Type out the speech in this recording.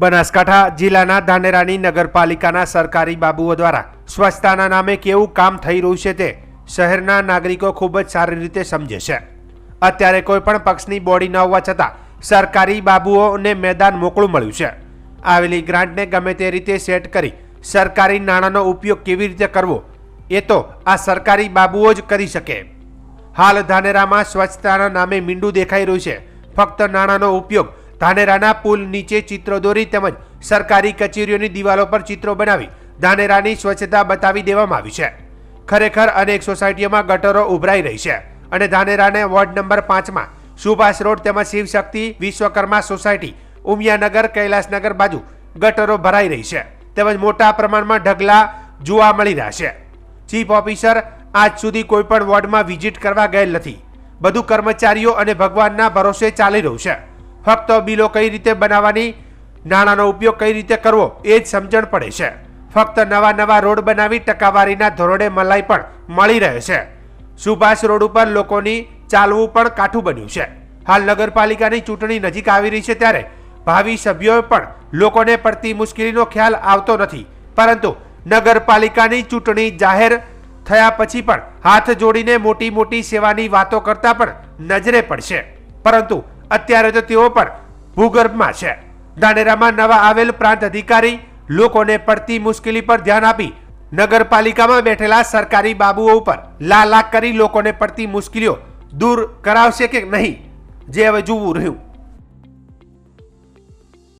બનાસકાંઠા જિલ્લાના ધાનેરાની નગરપાલિકાના સરકારી બાબુઓ દ્વારા સ્વચ્છતાના નામે કેવું કામ થઈ રહ્યું છે તે શહેરના નાગરિકો ખૂબ જ સારી રીતે સમજે છે. અત્યારે કોઈ પણ પક્ષની બોડી ન હોવા છતાં સરકારી બાબુઓને મેદાન મોકળું મળ્યું છે. આવેલી ગ્રાન્ટને ગમે તે રીતે સેટ કરી સરકારી નાણાંનો ઉપયોગ કેવી રીતે કરવો એ તો આ સરકારી બાબુઓ જ કરી શકે. હાલ ધાનેરામાં સ્વચ્છતાના નામે મીંડું દેખાઈ રહ્યું છે. ફક્ત નાણાંનો ઉપયોગ ધાનેરાના પુલ નીચે ચિત્રો દોરી તેમજ સરકારી કચેરીઓની દિવાલો પર ચિત્રો બનાવી ધાનેરાની સ્વચ્છતા બતાવી દેવામાં આવી છે. ખરેખર અનેક સોસાયટીઓમાં ગટરો ઉભરાઈ રહી છે અને ધાનેરાને વોર્ડ નંબર પાંચમાં સુભાષ રોડ તેમજ શિવશક્તિ વિશ્વકર્મા સોસાયટી ઉમિયાનગર કૈલાસનગર બાજુ ગટરો ભરાઈ રહી છે તેમજ મોટા પ્રમાણમાં ઢગલા જોવા મળી રહ્યા છે. ચીફ ઓફિસર આજ સુધી કોઈપણ વોર્ડમાં વિઝિટ કરવા ગયેલ નથી. બધું કર્મચારીઓ અને ભગવાનના ભરોસે ચાલી રહ્યું છે. ફક્ત બિલો કઈ રીતે બનાવવાની, નાણાંનો ઉપયોગ કઈ રીતે કરવો, એ જ સમજણ પડે છે. ફક્ત નવા નવા રોડ બનાવી ટકાવારીના ધોરણે મલાઈ પણ મળી રહે છે. સુભાષ રોડ ઉપર લોકોની ચાલવું પણ કાઠું બન્યું છે. હાલ નગરપાલિકાની ચૂંટણી નજીક આવી રહી છે ત્યારે ભાવિ સભ્યોએ પણ લોકોને પડતી મુશ્કેલીનો ખ્યાલ આવતો નથી. પરંતુ નગરપાલિકાની ચૂંટણી જાહેર થયા પછી પણ હાથ જોડીને મોટી મોટી સેવાની વાતો કરતા પણ નજરે પડશે. પરંતુ અત્યારે તો તેઓ પણ ભૂગર્ભમાં છે. ધાનેરામાં નવા આવેલ પ્રાંત અધિકારી લોકોને પડતી મુશ્કેલી પર ધ્યાન આપી નગરપાલિકામાં બેઠેલા સરકારી બાબુઓ ઉપર લા લાખ કરી લોકોને પડતી મુશ્કેલીઓ દૂર કરાવશે કે નહીં, જે હવે જોવું રહ્યું.